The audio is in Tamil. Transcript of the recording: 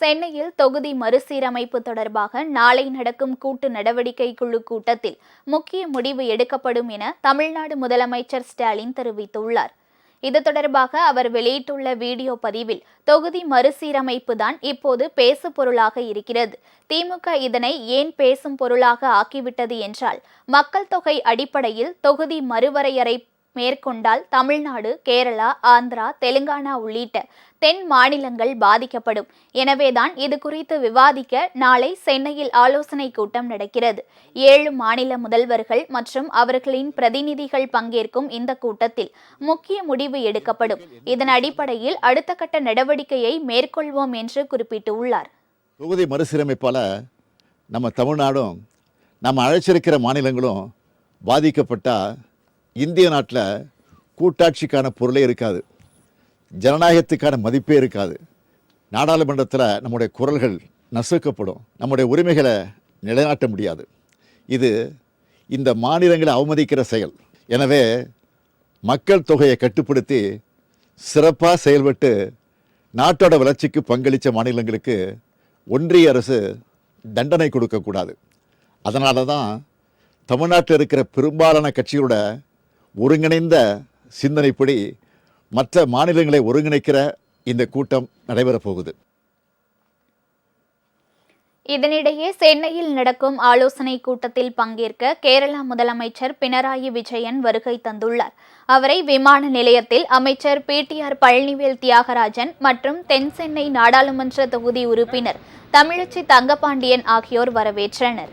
சென்னையில் தொகுதி மறுசீரமைப்பு தொடர்பாக நாளை நடக்கும் கூட்டு நடவடிக்கை குழு கூட்டத்தில் முக்கிய முடிவு எடுக்கப்படும் என தமிழ்நாடு முதலமைச்சர் ஸ்டாலின் தெரிவித்துள்ளார். இது தொடர்பாக அவர் வெளியிட்டுள்ள வீடியோ பதிவில் தொகுதி மறுசீரமைப்பு தான் இப்போது பேசு பொருளாக இருக்கிறது. திமுக இதனை ஏன் பேசும் பொருளாக ஆக்கிவிட்டது என்றால் மக்கள் தொகை அடிப்படையில் தொகுதி மறுவரையறை மேற்கொண்டால் தமிழ்நாடு கேரளா ஆந்திரா தெலுங்கானா உள்ளிட்ட தென் மாநிலங்கள் பாதிக்கப்படும். எனவேதான் இது குறித்து விவாதிக்க நாளை சென்னையில் ஆலோசனை கூட்டம் நடக்கிறது. ஏழு மாநில முதல்வர்கள் மற்றும் அவர்களின் பிரதிநிதிகள் பங்கேற்கும் இந்த கூட்டத்தில் முக்கிய முடிவு எடுக்கப்படும். இதன் அடிப்படையில் அடுத்த கட்ட நடவடிக்கையை மேற்கொள்வோம் என்று குறிப்பிட்டுள்ளார். தொகுதி மறுசீரமைப்பால் நம்ம தமிழ்நாடும் நம்ம அழைச்சிருக்கிற மாநிலங்களும் பாதிக்கப்பட்டால் இந்திய நாட்டில் கூட்டாட்சிக்கான பொருளே இருக்காது. ஜனநாயகத்துக்கான மதிப்பே இருக்காது. நாடாளுமன்றத்தில் நம்முடைய குரல்கள் நசுக்கப்படும். நம்முடைய உரிமைகளை நிலைநாட்ட முடியாது. இது இந்த மாநிலங்களை அவமதிக்கிற செயல். எனவே மக்கள் தொகையை கட்டுப்படுத்தி சிறப்பாக செயல்பட்டு நாட்டோட வளர்ச்சிக்கு பங்களித்த மாநிலங்களுக்கு ஒன்றிய அரசு தண்டனை கொடுக்கக்கூடாது. அதனால தான் தமிழ்நாட்டில் இருக்கிற பெரும்பாலான கட்சிகளோட ஒருங்கிணைந்த சிந்தனைப்படி மற்ற மாநிலங்களை ஒருங்கிணைக்கிற இந்த கூட்டம் நடைபெறப் போகுது. இதனிடையே சென்னையில் நடக்கும் ஆலோசனை கூட்டத்தில் பங்கேற்க கேரளா முதலமைச்சர் பினராயி விஜயன் வருகை தந்துள்ளார். அவரை விமான நிலையத்தில் அமைச்சர் பிடிஆர் பழனிவேல் தியாகராஜன் மற்றும் தென் சென்னை நாடாளுமன்ற தொகுதி உறுப்பினர் தமிழச்சி தங்கபாண்டியன் ஆகியோர் வரவேற்றனர்.